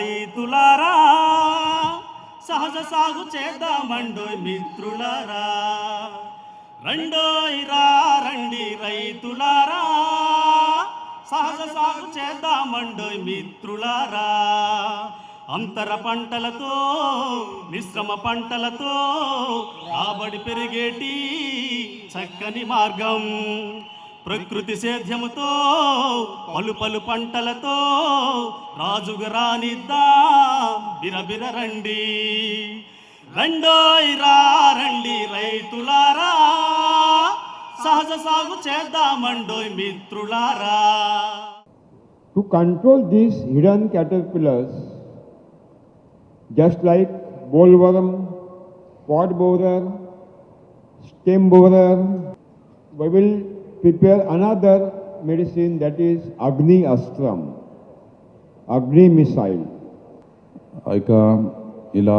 రైతులారా సహజ సాగు చేద్దామండోయ్ మిత్రులారా. రండోయ్ రా రండి రైతులారా సహజ సాగు చేద్దామండోయ్ మిత్రులారా. అంతర పంటలతో మిశ్రమ పంటలతో రాబడి పెరిగేటి చక్కని మార్గం. ప్రకృతి సేధ్యముతో పలు పలు పంటలతో రాజుగ రానిద్దా? బిరబిర రండి. రండోయ్ రండి రైతులారా. సహజ సాగు చేద్దామండోయ్ మిత్రులారా. To control this hidden caterpillars just like bollworm pod borer stem borer we will prepare another medicine that is Agni Astram, Agni missile. ఇక ఇలా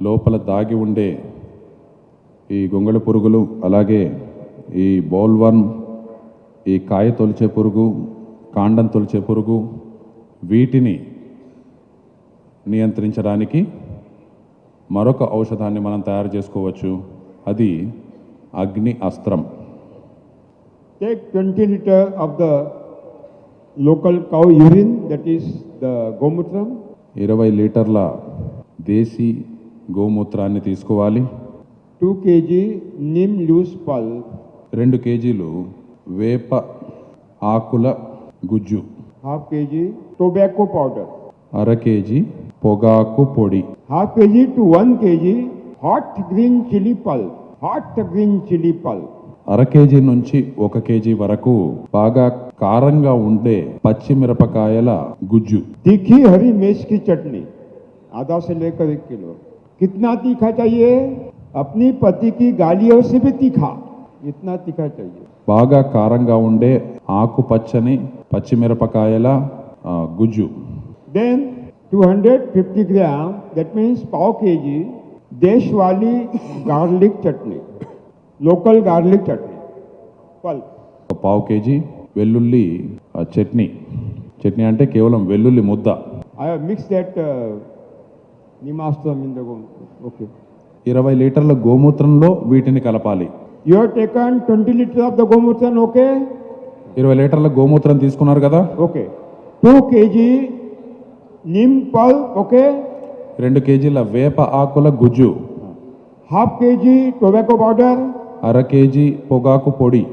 లోపల దాగి ఉండే ఈ గొంగళి పురుగులు అలాగే ఈ బౌల్వర్మ్ ఈ కాయ తొలిచే పురుగు కాండం తొలిచే పురుగు వీటిని నియంత్రించడానికి మరొక ఔషధాన్ని మనం తయారు చేసుకోవచ్చు అది అగ్ని అస్త్రం Take 20 liter of the local cow urine, that is the gomutram, ఇరవై లీటర్ల దేశీ గోమూత్రాన్ని తీసుకోవాలి 2 kg neem loose pulp, రెండు కేజీలు వేప ఆకుల గుజ్జు half kg tobacco powder, అర కేజీ పొగాకు పొడి half kg to 1 kg hot green chili pulp, hot green chili pulp. అర కేజీ నుంచి ఒక కేజీ వరకు బాగా కారంగా ఉండే పచ్చిమిరపకాయల గుజ్జు तीखी हरी मिर्च की चटनी आधा से लेकर एक किलो कितना तीखा चाहिए अपनी पति की गालियों से भी तीखा इतना तीखा चाहिए బాగా కారంగా ఉండే ఆకుపచ్చని పచ్చిమిరపకాయల ఆ, గుజ్జు देन 250 ग्राम दैट मीन्स पाव के जी देश वाली गार्लिक चटनी लोकल Local garlic chutney. ఒక పావు కేజీ వెల్లుల్లి చట్నీ. చట్నీ అంటే కేవలం వెల్లుల్లి ముద్ద. I mix that నిమాస్తం the okay. ఇరవై లీటర్ల గోమూత్రంలో వీటిని కలపాలి. You taken twenty litre of the గోమూత్రం ఓకే ఇరవై లీటర్ల గోమూత్రం తీసుకున్నారు కదా? ఓకే. టూ కేజీ నిమ్ పల్ ఓకే? రెండు కేజీల వేప ఆకుల గుజ్జు. హాఫ్ కేజీ టొబాకో పౌడర్ అర కేజీ పొగాకు పొడి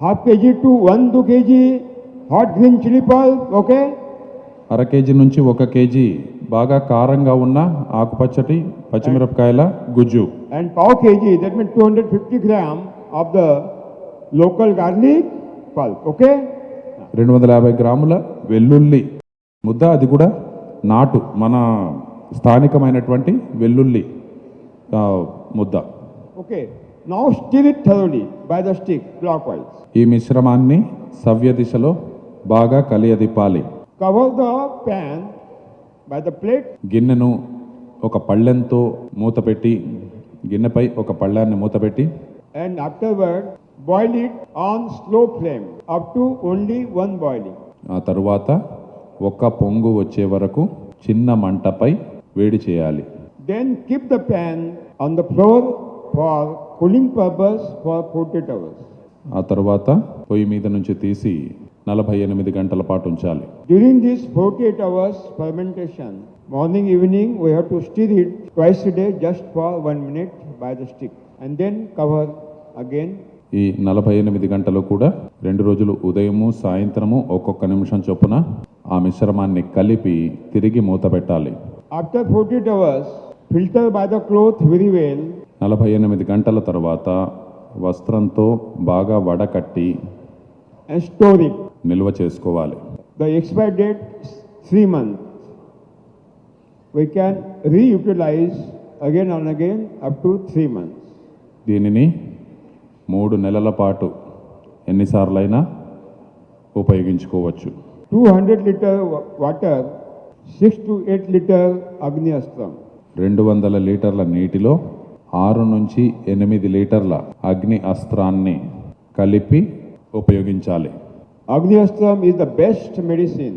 half kg to 1 2 kg hot green chili pulp, okay? అర కేజీ నుంచి ఒక కేజీ బాగా కారంగా ఉన్న ఆకుపచ్చటి పచ్చిమిరపకాయల గుజ్జు And pav kg, that means 250 gram of the local garlic pulp, okay? రెండు వందల యాభై గ్రాముల వెల్లుల్లి ముద్ద అది కూడా నాటు మన స్థానికమైనటువంటి వెల్లుల్లి ముద్ద now stir it thoroughly by the stick clockwise ఈ మిశ్రమాన్ని సవ్య దిశలో బాగా కలియదిపాలి cover the pan by the plate గిన్నెను ఒక పళ్ళెంతో మూత పెట్టి గిన్నెపై ఒక పళ్ళాన్ని మూత పెట్టి and afterward boil it on slow flame up to only one boiling ఆ తరువాత ఒక పొంగు వచ్చే వరకు చిన్న మంటపై వేడి చేయాలి. Then keep the pan on the floor for cooling purpose for forty eight hours ఆ తర్వాత పొయ్యి మీద నుంచి తీసి నలభై ఎనిమిది గంటల పాటు ఉంచాలి. During this forty eight hours fermentation morning evening we have to stir it twice day just for one minute by the stick and then cover again ఈ నలభై ఎనిమిది గంటలు కూడా రెండు రోజులు ఉదయము సాయంత్రము ఒక్కొక్క నిమిషం చొప్పున ఆ మిశ్రమాన్ని కలిపి తిరిగి మూత పెట్టాలి. After forty eight hours filter by the cloth very well నలభై ఎనిమిది గంటల తర్వాత వస్త్రంతో బాగా వడకట్టి ఎస్టోరిక్ నిల్వ చేసుకోవాలి. The expire date three month. We can reutilize again and again up to three month దీనిని మూడు నెలల పాటు ఎన్నిసార్లైనా ఉపయోగించుకోవచ్చు. Two hundred litre water six to eight litre agni astram. రెండు వందల లీటర్ల నీటిలో ఆరు నుంచి ఎనిమిది లీటర్ల అగ్ని అస్త్రాన్ని కలిపి ఉపయోగించాలి. Agni astram is the best medicine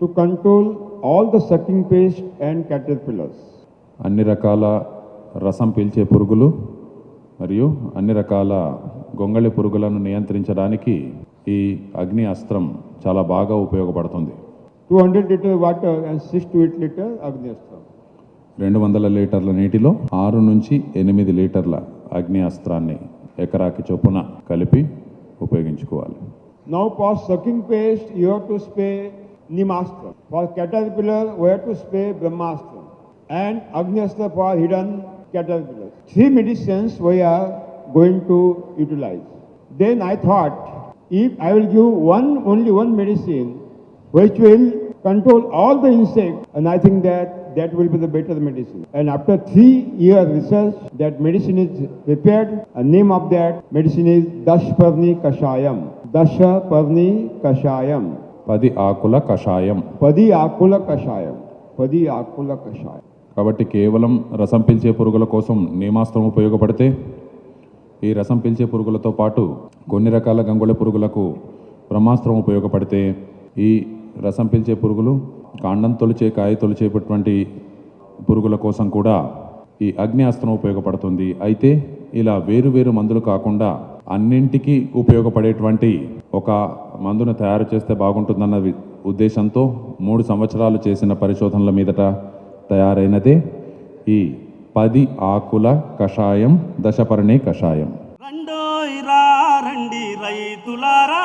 to control all the sucking pest and caterpillars అన్ని రకాల రసం పీల్చే పురుగులు మరియు అన్ని రకాల గొంగళి పురుగులను నియంత్రించడానికి ఈ అగ్ని అస్త్రం చాలా బాగా ఉపయోగపడుతుంది. Two hundred litre water and six to eight litre agni astram. రెండు వందల లీటర్ల నీటిలో ఆరు నుంచి ఎనిమిది లీటర్ల అగ్నియాస్త్రాన్ని ఎకరాకి చొప్పున కలిపి ఉపయోగించుకోవాలి. Now for sucking pest you to spray neemastram for caterpillar we are to spray brahmastram and agni astra for hidden caterpillar three medicines we are going to utilize then I thought if I will give one only one medicine which will control all the insect and I think that that will be the better medicine. And after three year research, that medicine is prepared. The name of that medicine is Dashparni Kashayam. Dashaparni Kashayam. పది ఆకుల కషాయం Padi Akula Kashayam. Padi Akula Kashayam. కాబట్టి కేవలం రసం పీల్చే పురుగుల కోసం నియమాస్త్రం ఉపయోగపడితే ఈ రసం పీల్చే పురుగులతో పాటు కొన్ని రకాల గంగుళ పురుగులకు బ్రహ్మాస్త్రం ఉపయోగపడితే ఈ రసం పీల్చే పురుగులు కాండం తొలిచే కాయ తొలిచేటటువంటి పురుగుల కోసం కూడా ఈ అగ్ని అస్త్రం ఉపయోగపడుతుంది. అయితే ఇలా వేరు వేరు మందులు కాకుండా అన్నింటికి ఉపయోగపడేటువంటి ఒక మందును తయారు చేస్తే బాగుంటుందన్న ఉద్దేశంతో మూడు సంవత్సరాలు చేసిన పరిశోధనల మీదట తయారైనదే ఈ పది ఆకుల కషాయం దశపర్ణి కషాయం. రండోయ్ రండి రైతులారా!